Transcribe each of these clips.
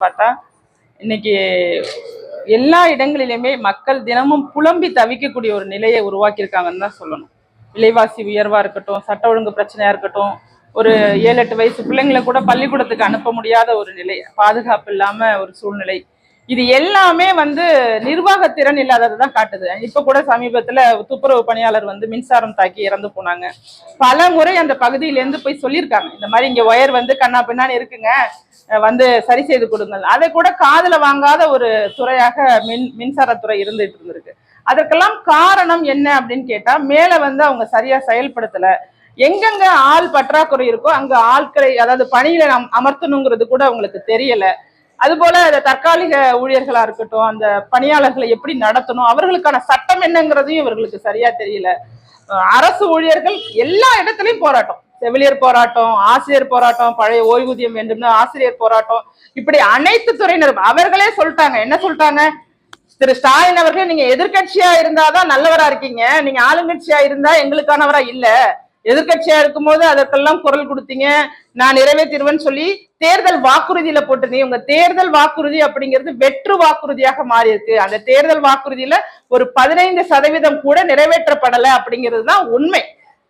பார்த்தா இன்னைக்கு எல்லா இடங்களிலுமே மக்கள் தினமும் புலம்பி தவிக்கக்கூடிய ஒரு நிலையை உருவாக்கியிருக்காங்கன்னு தான் சொல்லணும். விலைவாசி உயர்வா இருக்கட்டும் சட்ட ஒழுங்கு பிரச்சனையா இருக்கட்டும் ஒரு ஏழு எட்டு வயசு பிள்ளைங்களை கூட பள்ளிக்கூடத்துக்கு அனுப்ப முடியாத ஒரு நிலை பாதுகாப்பு இல்லாம ஒரு சூழ்நிலை. இது எல்லாமே வந்து நிர்வாகத்திறன் இல்லாததை தான் காட்டுது. இப்ப கூட சமீபத்துல துப்புரவு பணியாளர் வந்து மின்சாரம் தாக்கி இறந்து போனாங்க. பல முறை அந்த பகுதியிலேருந்து போய் சொல்லியிருக்காங்க. இந்த மாதிரி இங்க ஒயர் வந்து கண்ணா பின்னான்னு இருக்குங்க. வந்து சரி செய்து கொடுங்கள். அதை கூட காதல வாங்காத ஒரு துறையாக மின் மின்சாரத்துறை இருந்துட்டு இருந்திருக்கு. அதற்கெல்லாம் காரணம் என்ன அப்படின்னு கேட்டா மேல வந்து அவங்க சரியா செயல்படுத்தல. எங்கெங்க ஆள் பற்றாக்குறை இருக்கோ அங்க ஆட்களை அதாவது பணியில நம் அமர்த்தணுங்கிறது கூட அவங்களுக்கு தெரியல. அதுபோல இந்த தற்காலிக ஊழியர்களா இருக்கட்டும் அந்த பணியாளர்களை எப்படி நடத்தணும் அவர்களுக்கான சட்டம் என்னங்கிறதையும் இவர்களுக்கு சரியா தெரியல. அரசு ஊழியர்கள் எல்லா இடத்துலையும் போராட்டம். செவிலியர் போராட்டம் ஆசிரியர் போராட்டம் பழைய ஓய்வூதியம் வேண்டும்னு ஆசிரியர் போராட்டம். இப்படி அனைத்து துறையினரும் அவர்களே சொல்லிட்டாங்க. என்ன சொல்லிட்டாங்க? திரு ஸ்டாலின் அவர்கள் நீங்க எதிர்க்கட்சியா இருந்தாதான் நல்லவரா இருக்கீங்க. நீங்க ஆளுங்கட்சியா இருந்தா எங்களுக்கானவரா இல்ல. எதிர்க்கட்சியா இருக்கும்போது அதற்கெல்லாம் குரல் கொடுத்தீங்க. நான் நிறைவேற்றிடுவேன்னு சொல்லி தேர்தல் வாக்குறுதியில போட்டிருந்தீங்க. உங்க தேர்தல் வாக்குறுதி அப்படிங்கிறது வெற்று வாக்குறுதியாக மாறி இருக்கு அந்த தேர்தல் வாக்குறுதியில ஒரு பதினைந்து சதவீதம் கூட நிறைவேற்றப்படலை அப்படிங்கிறது தான் உண்மை.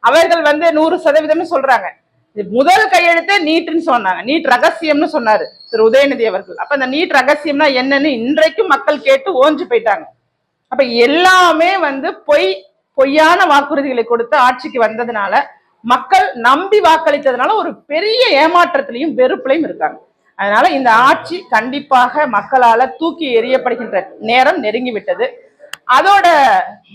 அவர்கள் வந்து நூறு சதவீதம்னு சொல்றாங்க. இது முதல் கையெழுத்தே நீட்னு சொன்னாங்க. நீட் ரகசியம்னு சொன்னாரு திரு உதயநிதி அவர்கள். அப்ப அந்த நீட் ரகசியம்னா என்னன்னு இன்றைக்கும் மக்கள் கேட்டு ஓஞ்சு போயிட்டாங்க. அப்ப எல்லாமே வந்து பொய் பொய்யான வாக்குறுதிகளை கொடுத்து ஆட்சிக்கு வந்ததுனால மக்கள் நம்பி வாக்களித்ததுனால ஒரு பெரிய ஏமாற்றத்திலையும் வெறுப்புலையும் இருக்காங்க. அதனால இந்த ஆட்சி கண்டிப்பாக மக்களால தூக்கி எறியப்படுகின்ற நேரம் நெருங்கி விட்டது. அதோட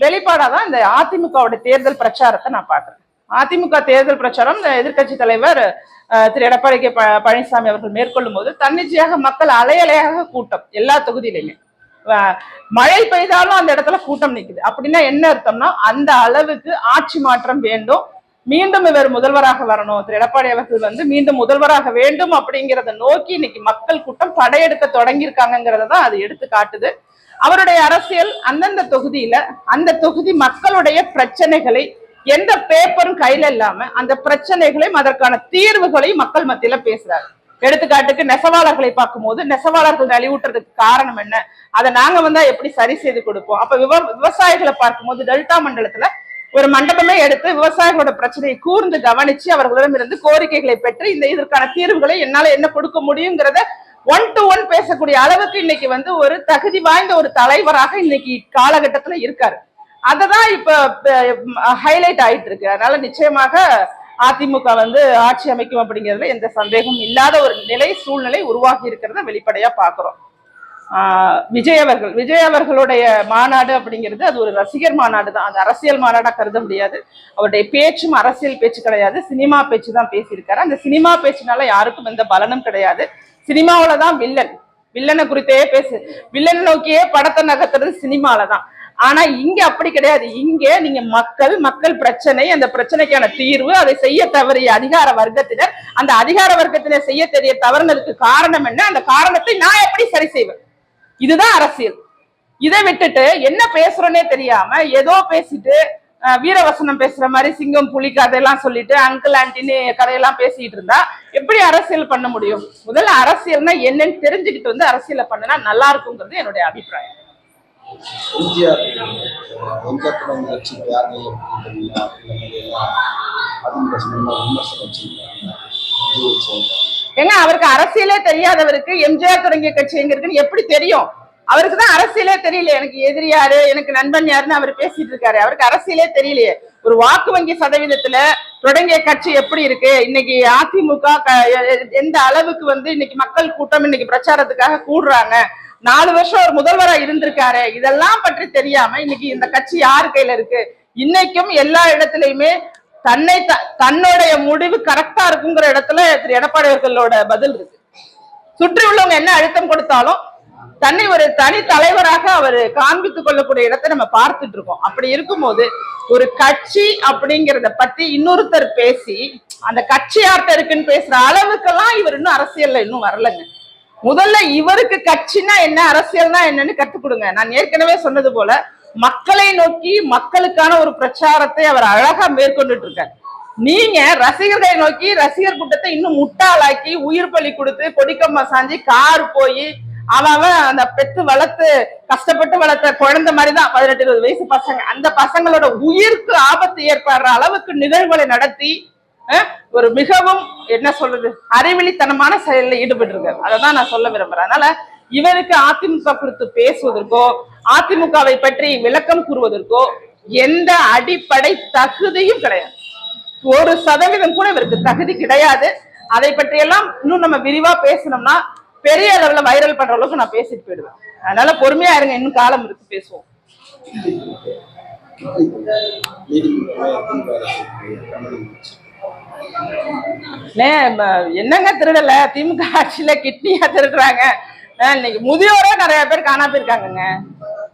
வெளிப்பாடாக தான் இந்த அதிமுகவோட தேர்தல் பிரச்சாரத்தை நான் பார்க்கிறேன். அதிமுக தேர்தல் பிரச்சாரம் இந்த எதிர்க்கட்சி தலைவர் திரு எடப்பாடி கே ப- பழனிசாமி அவர்கள் மேற்கொள்ளும் போது தன்னிச்சையாக மக்கள் அலையலையாக கூட்டம் எல்லா தொகுதியிலையுமே மழை பெய்தாலும் அந்த இடத்துல கூட்டம் நிற்குது அப்படின்னா என்ன அர்த்தம்னா அந்த அளவுக்கு ஆட்சி மாற்றம் வேண்டும். மீண்டும் இவர் முதல்வராக வரணும். திரு எடப்பாடி அவர்கள் வந்து மீண்டும் முதல்வராக வேண்டும் அப்படிங்கிறத நோக்கி இன்னைக்கு மக்கள் கூட்டம் படையெடுக்க தொடங்கியிருக்காங்கிறத தான் அது எடுத்து காட்டுது. அவருடைய அரசியல் அந்தந்த தொகுதியில அந்த தொகுதி மக்களுடைய பிரச்சனைகளை எந்த பேப்பரும் கையில இல்லாம அந்த பிரச்சனைகளையும் அதற்கான தீர்வுகளையும் மக்கள் மத்தியில பேசுறாரு. எடுத்துக்காட்டுக்கு நெசவாளர்களை பார்க்கும்போது நெசவாளர்கள் நலிவுட்டுறதுக்கு காரணம் என்ன? அதை நாங்க வந்தா எப்படி சரி செய்து கொடுப்போம்? அப்ப விவ விவசாயிகளை பார்க்கும்போது டெல்டா மண்டலத்துல ஒரு மண்டபமே எடுத்து விவசாயிகளோட பிரச்சனையை கூர்ந்து கவனிச்சு அவர்களிடம் இருந்து கோரிக்கைகளை பெற்று இந்த இதற்கான தீர்வுகளை என்னால என்ன கொடுக்க முடியுங்கிறத ஒன் டு ஒன் பேசக்கூடிய அளவுக்கு இன்னைக்கு வந்து ஒரு தகுதி வாய்ந்த ஒரு தலைவராக இன்னைக்கு காலகட்டத்துல இருக்காரு. அததான் இப்ப ஹைலைட் ஆயிட்டு இருக்கு அதனால நிச்சயமாக அதிமுக வந்து ஆட்சி அமைக்கும் அப்படிங்கிறதுல எந்த சந்தேகமும் இல்லாத ஒரு நிலை சூழ்நிலை உருவாகி இருக்கிறத வெளிப்படையா பாக்குறோம். விஜய் அவர்கள் விஜய் அவர்களுடைய மாநாடு அப்படிங்கிறது அது ஒரு ரசிகர் மாநாடு தான். அது அரசியல் மாநாடா கருத முடியாது. அவருடைய பேச்சும் அரசியல் பேச்சு கிடையாது. சினிமா பேச்சு தான் பேசியிருக்காரு. அந்த சினிமா பேச்சுனால யாருக்கும் எந்த பலனும் கிடையாது. சினிமாவில தான் வில்லன். வில்லனை குறித்தே பேசு. வில்லனை நோக்கியே படத்தை நகர்த்துறது சினிமால தான் ஆனா இங்க அப்படி கிடையாது. இங்க நீங்க மக்கள் மக்கள் பிரச்சனை அந்த பிரச்சனைக்கான தீர்வு அதை செய்ய தவறிய அதிகார வர்க்கத்தினர். அந்த அதிகார வர்க்கத்தினர் செய்ய தெரிய தவறுனதுக்கு காரணம் என்ன? அந்த காரணத்தை நான் எப்படி சரி செய்வேன்? இதுதான் அரசியல். இதை விட்டுட்டு என்ன பேசுறோன்னே தெரியாம ஏதோ பேசிட்டு வீரவசனம் பேசுற மாதிரி சிங்கம் புலி கதையெல்லாம் சொல்லிட்டு அங்கிள் ஆண்டின்னு கதையெல்லாம் பேசிட்டு இருந்தா எப்படி அரசியல் பண்ண முடியும்? முதல்ல அரசியல்னா என்னன்னு தெரிஞ்சுக்கிட்டு வந்து அரசியலை பண்ணுனா நல்லா இருக்குங்கிறது என்னுடைய அபிப்பிராயம். ஏங்க அவருக்கு அரசியலே தெரியாதவருக்கு எம்ஜிஆர் தொடங்கிய கட்சி எங்க இருக்குன்னு எப்படி தெரியும்? அவருக்கு தான் அரசியலே தெரியல எனக்கு எதிரி யாரு? எனக்கு நண்பன் யாருன்னு அவர் பேசிட்டு இருக்காரு. அவருக்கு அரசியலே தெரியலையே. ஒரு வாக்கு வங்கி சதவீதத்துல தொடங்கிய கட்சி எப்படி இருக்கு? இன்னைக்கு அதிமுக க- எ- எந்த அளவுக்கு வந்து இன்னைக்கு மக்கள் கூட்டம் இன்னைக்கு பிரச்சாரத்துக்காக கூடுறாங்க? நாலு வருஷம் ஒரு முதல்வரா இருந்திருக்காரு. இதெல்லாம் பற்றி தெரியாம இன்னைக்கு இந்த கட்சி யார் கையில இருக்கு? இன்னைக்கும் எல்லா இடத்துலயுமே தன்னை த- தன்னுடைய முடிவு கரெக்டா இருக்குங்கிற இடத்துல திரு. எடப்பாடி அவர்களோட பதில் இருக்கு. சுற்றி உள்ளவங்க என்ன அழுத்தம் கொடுத்தாலும் தன்னை ஒரு தனி தலைவராக அவர் காண்பித்துக் கொள்ளக்கூடிய இடத்தை நம்ம பார்த்துட்டு இருக்கோம். அப்படி இருக்கும்போது ஒரு கட்சி அப்படிங்கிறத பத்தி இன்னொருத்தர் பேசி அந்த கட்சி யார்கிட்ட இருக்குன்னு பேசுற அளவுக்கெல்லாம் இவர் இன்னும் அரசியல்ல இன்னும் வரலங்க. முதல்ல இவருக்கு கட்சினா என்ன அரசியல்னா என்னன்னு கத்துக் கொடுங்க. நான் ஏற்கனவே சொன்னது போல மக்களை நோக்கி மக்களுக்கான ஒரு பிரச்சாரத்தை அவர் அழகா மேற்கொண்டுட்டு இருக்காரு. நீங்க ரசிகர்களை நோக்கி ரசிகர் கூட்டத்தை இன்னும் முட்டாளாக்கி உயிர் பலி கொடுத்து கொடிக்கம்மா சாஞ்சி கார் போய் அவன் அந்த பெத்து வளர்த்து கஷ்டப்பட்டு வளர்த்த குழந்தை மாதிரிதான் பதினெட்டு இருபது வயசு பசங்க. அந்த பசங்களோட உயிருக்கு ஆபத்து ஏற்படுற அளவுக்கு நிகழ்வுகளை நடத்தி ஒரு மிகவும் என்ன சொல்றது அறிவிழித்தனமான செயலில் ஈடுபட்டு இருக்காரு அதை தான் நான் சொல்ல விரும்புறேன். அதனால இவருக்கு அதிமுக குறித்து பேசுவதற்கோ அதிமுகவை பற்றி விளக்கம் கூறுவதற்கோ எந்த அடிப்படை தகுதியும் கிடையாது. ஒரு சதவீதம் கூட இவருக்கு தகுதி கிடையாது. அதை பற்றியெல்லாம் இன்னும் நம்ம விரிவா பேசணும்னா பெரிய அளவுல வைரல் பண்ற அளவுக்கு நான் பேசிட்டு போயிடுவேன். அதனால பொறுமையா இருங்க இன்னும் காலம் இருக்கு பேசுவோம். என்னங்க திருடல? திமுக ஆட்சியில கிட்னியா திருடுறாங்க. இன்னைக்கு முதியோரே நிறைய பேர் காணா போயிருக்காங்கங்க.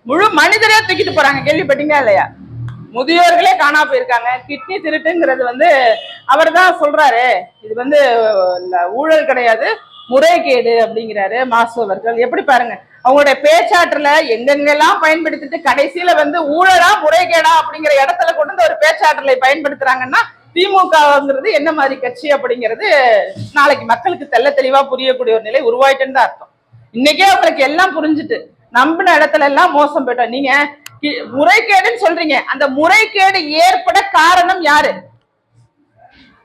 முழு மனிதரே தூக்கிட்டு போறாங்க கேள்விப்பட்டீங்களா இல்லையா? முதியோர்களே காணா போயிருக்காங்க. கிட்னி திருட்டுங்கிறது வந்து அவர் தான் சொல்றாரு. இது வந்து ஊழல் கிடையாது. முறைகேடு அப்படிங்கிறாரு மாசு அவர்கள். எப்படி பாருங்க அவங்களுடைய பேச்சாற்றுல எங்கெங்கெல்லாம் பயன்படுத்திட்டு கடைசியில வந்து ஊழலா முறைகேடா அப்படிங்கிற இடத்துல கொண்டு வந்து ஒரு பேச்சாற்றலை பயன்படுத்துறாங்கன்னா திமுகங்கிறது என்ன மாதிரி கட்சி அப்படிங்கிறது நாளைக்கு மக்களுக்கு தெல்ல தெளிவா புரியக்கூடிய ஒரு நிலை உருவாயிட்டுன்னு தான் அர்த்தம். இன்னைக்கே அவங்களுக்கு எல்லாம் புரிஞ்சுட்டு நம்பின இடத்துல எல்லாம் மோசம் போயிட்டோம். நீங்க கி- முறைகேடுன்னு சொல்றீங்க. அந்த முறைகேடு ஏற்பட காரணம் யாரு?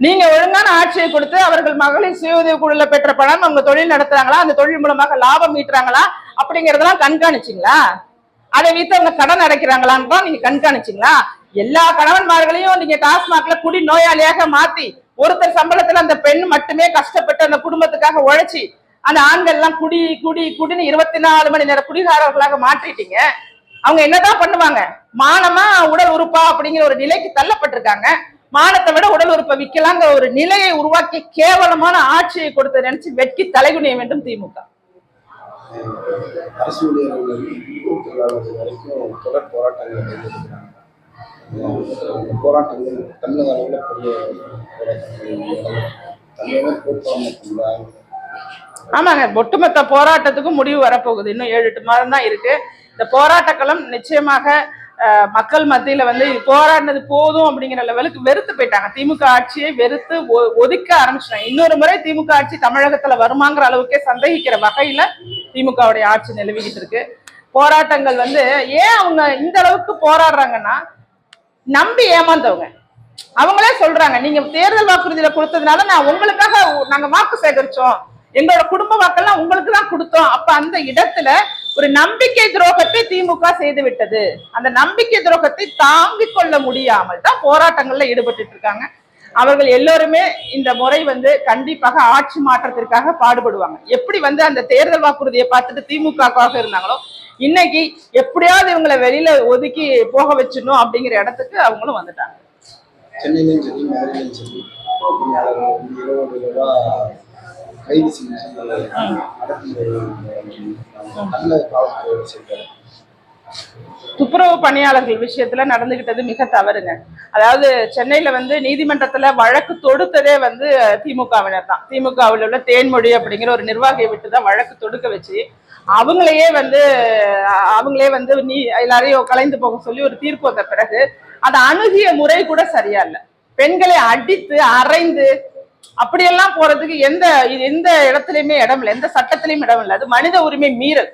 நீங்க ஒழுங்கான ஆட்சியை கொடுத்து அவர்கள் மகளிர் சுய உதவி குழுல பெற்ற பணம் அவங்க தொழில் நடத்துறாங்களா? அந்த தொழில் மூலமாக லாபம் ஈட்டுறாங்களா? அப்படிங்கறதெல்லாம் கண்காணிச்சிங்களா? அதை வைத்து அவங்க கடன் அடைக்கிறாங்களான்னு தான் நீங்க கண்காணிச்சிங்களா? எல்லா கணவன்மார்களையும் நீங்க டாஸ்மாக்ல குடி நோயாளியாக மாத்தி ஒருத்தர் சம்பளத்துல அந்த பெண் மட்டுமே கஷ்டப்பட்டு அந்த குடும்பத்துக்காக உழைச்சி அந்த ஆண்கள் எல்லாம் குடி குடி குடின்னு இருபத்தி நாலு மணி நேரம் குடிகாரர்களாக மாற்றிட்டீங்க. அவங்க என்னதான் பண்ணுவாங்க? மானமா உடல் உறுப்பா அப்படிங்கிற ஒரு நிலைக்கு தள்ளப்பட்டிருக்காங்க. மானத்தை விட இப்ப உறுப்பை விற்கலாங்கிற ஒரு நிலையை உருவாக்கி கேவலமான ஆட்சியை கொடுத்த நினைச்சு வெட்கி தலைகுனிய வேண்டும் திமுக. போராட்டங்கள் தமிழக அளவில் பெரிய ஆமாங்க ஒட்டுமொத்த போராட்டத்துக்கும் முடிவு வரப்போகுது. இன்னும் ஏழு எட்டு மாதம் தான் இருக்கு. இந்த போராட்டக்களம் நிச்சயமாக மக்கள் மத்தியில வந்து போராடினது போதும் அப்படிங்கிற லெவலுக்கு வெறுத்து போயிட்டாங்க. திமுக ஆட்சியை வெறுத்து ஒ- ஒதுக்க ஆரம்பிச்சிட்டாங்க. இன்னொரு முறை திமுக ஆட்சி தமிழகத்துல வருமாங்கிற அளவுக்கே சந்தேகிக்கிற வகையில திமுகவுடைய ஆட்சி நிலவிக்கிட்டு இருக்கு. போராட்டங்கள் வந்து ஏன் அவங்க இந்த அளவுக்கு போராடுறாங்கன்னா நம்பி ஏமாந்தவங்க. அவங்களே சொல்றாங்க நீங்க தேர்தல் வாக்குறுதியில கொடுத்ததுனால நான் உங்களுக்காக நாங்க வாக்கு சேகரிச்சோம். எங்களோட குடும்ப வாக்கெல்லாம் உங்களுக்கு தான் கொடுத்தோம். அப்ப அந்த இடத்துல ஒரு நம்பிக்கை துரோகத்தை திமுக செய்து விட்டது. அந்த நம்பிக்கை துரோகத்தை தாங்கிக் கொள்ள முடியாமல் தான் போராட்டங்கள்ல ஈடுபட்டு இருக்காங்க. அவர்கள் எல்லோருமே இந்த முறை வந்து கண்டிப்பாக ஆட்சி மாற்றத்திற்காக பாடுபடுவாங்க. எப்படி வந்து அந்த தேர்தல் வாக்குறுதியை பார்த்துட்டு திமுகவாக இருந்தாங்களோ இன்னைக்கு எப்படியாவது இவங்களை வெளியில ஒதுக்கி போக வச்சிடணும் அப்படிங்கிற இடத்துக்கு அவங்களும் வந்துட்டாங்க. சென்னையிலும் சரி மதுரையிலும் சரி பணியாளர்கள் வந்து இருபது ரூபா கைது செஞ்சு நல்ல துப்புரவு பணியாளர்கள் விஷயத்துல நடந்துகிட்டது மிக தவறுங்க. அதாவது சென்னையில வந்து நீதிமன்றத்துல வழக்கு தொடுத்ததே வந்து திமுகவினர் தான். திமுகவில் உள்ள தேன்மொழி அப்படிங்கிற ஒரு நிர்வாகியை விட்டுதான் வழக்கு தொடுக்க வச்சு அவங்களையே வந்து அவங்களே வந்து நீ எல்லாரையும் கலைந்து போக சொல்லி ஒரு தீர்ப்பு வந்த பிறகு அதை அணுகிய முறை கூட சரியா இல்லை. பெண்களை அடித்து அரைந்து அப்படியெல்லாம் போறதுக்கு எந்த இது எந்த இடத்துலயுமே இடம் இல்லை. எந்த சட்டத்திலயும் இடம் இல்லை. அது மனித உரிமை மீறல்.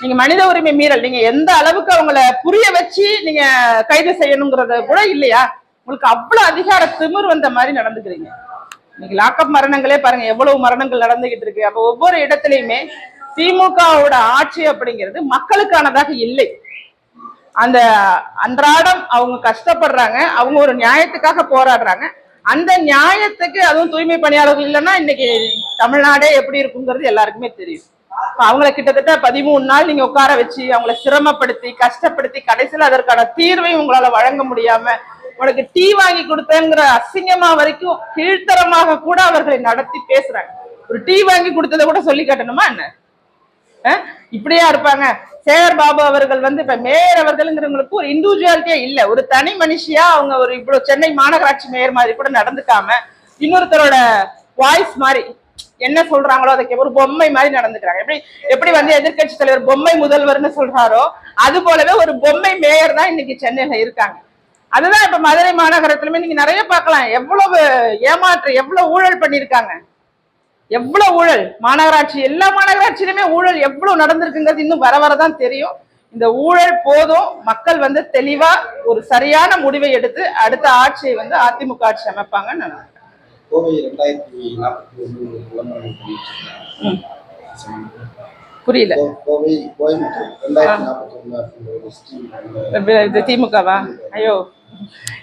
நீங்க மனித உரிமை மீறல். நீங்க எந்த அளவுக்கு அவங்கள புரிய வச்சு நீங்க கைது செய்யணுங்கிறத கூட இல்லையா? உங்களுக்கு அவ்வளவு அதிகார திமிர் வந்த மாதிரி நடந்துக்கிறீங்க. இன்னைக்கு லாக்அப் மரணங்களே பாருங்க எவ்வளவு மரணங்கள் நடந்துகிட்டு இருக்கு. அப்ப ஒவ்வொரு இடத்துலயுமே திமுகவோட ஆட்சி அப்படிங்கிறது மக்களுக்கானதாக இல்லை. அந்த அன்றாடம் அவங்க கஷ்டப்படுறாங்க அவங்க ஒரு நியாயத்துக்காக போராடுறாங்க. அந்த நியாயத்துக்கு அதுவும் தூய்மை பணியாளர்கள் இல்லைன்னா இன்னைக்கு தமிழ்நாடே எப்படி இருக்குங்கிறது எல்லாருக்குமே தெரியும். அவங்கள கிட்டத்தட்ட பதிமூணு நாள் நீங்க உட்கார வச்சு அவங்கள சிரமப்படுத்தி கஷ்டப்படுத்தி கடைசியில் அதற்கான தீர்வையும் உங்களால வழங்க முடியாம உனக்கு டீ வாங்கி கொடுத்தேங்கிற அசிங்கமா வரைக்கும் கீழ்த்தரமாக கூட அவர்களை நடத்தி பேசுறாங்க. ஒரு டீ வாங்கி கொடுத்ததை கூட சொல்லி காட்டணுமா என்ன? இப்படியா இருப்பாங்க. சேகர் பாபு அவர்கள் வந்து இப்ப மேயர் அவர்கள்ங்கிறவங்களுக்கு ஒரு இண்டிவிஜுவாலிட்டியே இல்ல. ஒரு தனி மனுஷியா அவங்க ஒரு இவ்வளவு சென்னை மாநகராட்சி மேயர் மாதிரி கூட நடந்துக்காம இன்னொருத்தரோட வாய்ஸ் மாதிரி என்ன சொல்றாங்களோ அதுக்கு ஒரு பொம்மை மாதிரி நடந்துக்கிறாங்க. எப்படி எப்படி வந்து எதிர்க்கட்சி தலைவர் பொம்மை முதல்வர்னு சொல்றாரோ அது போலவே ஒரு பொம்மை மேயர் தான் இன்னைக்கு சென்னையில இருக்காங்க. அதுதான் இப்ப மதுரை மாநகரத்திலுமே நீங்க நிறைய பார்க்கலாம். எவ்வளவு ஏமாற்று எவ்வளவு ஊழல் பண்ணிருக்காங்க எவ்வளவு ஊழல்? மாநகராட்சி எல்லா மாநகராட்சியிலுமே ஊழல் எவ்வளவு நடந்திருக்குங்கிறது இன்னும் வர வரதான் தெரியும். இந்த ஊழல் போதும். மக்கள் வந்து தெளிவா ஒரு சரியான முடிவை எடுத்து அடுத்த ஆட்சியை வந்து அதிமுக ஆட்சி அமைப்பாங்கன்னு நான். புரியல. திமுகவா? ஐயோ.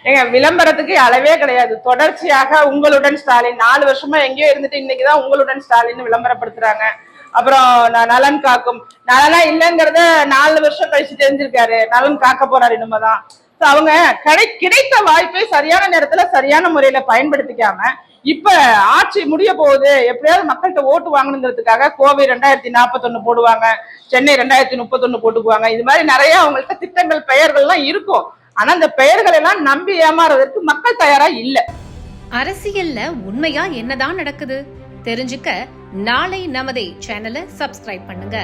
ஏங்க விளம்பரத்துக்கு அளவே கிடையாது. தொடர்ச்சியாக உங்களுடன் ஸ்டாலின் நாலு வருஷமா எங்கேயோ இருந்துட்டு இன்னைக்குதான் உங்களுடன் ஸ்டாலின் விளம்பரப்படுத்துறாங்க. அப்புறம் நலன் காக்கும். நலனா இல்லைங்கிறத நாலு வருஷம் கழிச்சு தெரிஞ்சிருக்காரு. நலன் காக்க போறாரு இனிமேதான். அவங்க கிடை கிடைத்த வாய்ப்பை சரியான நேரத்துல சரியான முறையில பயன்படுத்திக்காம இப்ப ஆட்சி முடிய போகுது. எப்படியாவது மக்கள்கிட்ட ஓட்டு வாங்கணுங்கிறதுக்காக கோவை ரெண்டாயிரத்தி நாற்பத்தொன்னு போடுவாங்க. சென்னை ரெண்டாயிரத்தி முப்பத்தொன்னு போட்டுக்குவாங்க. இது மாதிரி நிறைய அவங்கள்ட்ட திட்டங்கள் பெயர்கள்லாம் இருக்கும். ஆனா அந்த பெயர்கள் எல்லாம் நம்பி ஏமாறுவதற்கு மக்கள் தயாரா இல்ல. அரசியல்ல உண்மையா என்னதான் நடக்குது? தெரிஞ்சுக்க நாளை நமதே சேனலை சப்ஸ்கிரைப் பண்ணுங்க.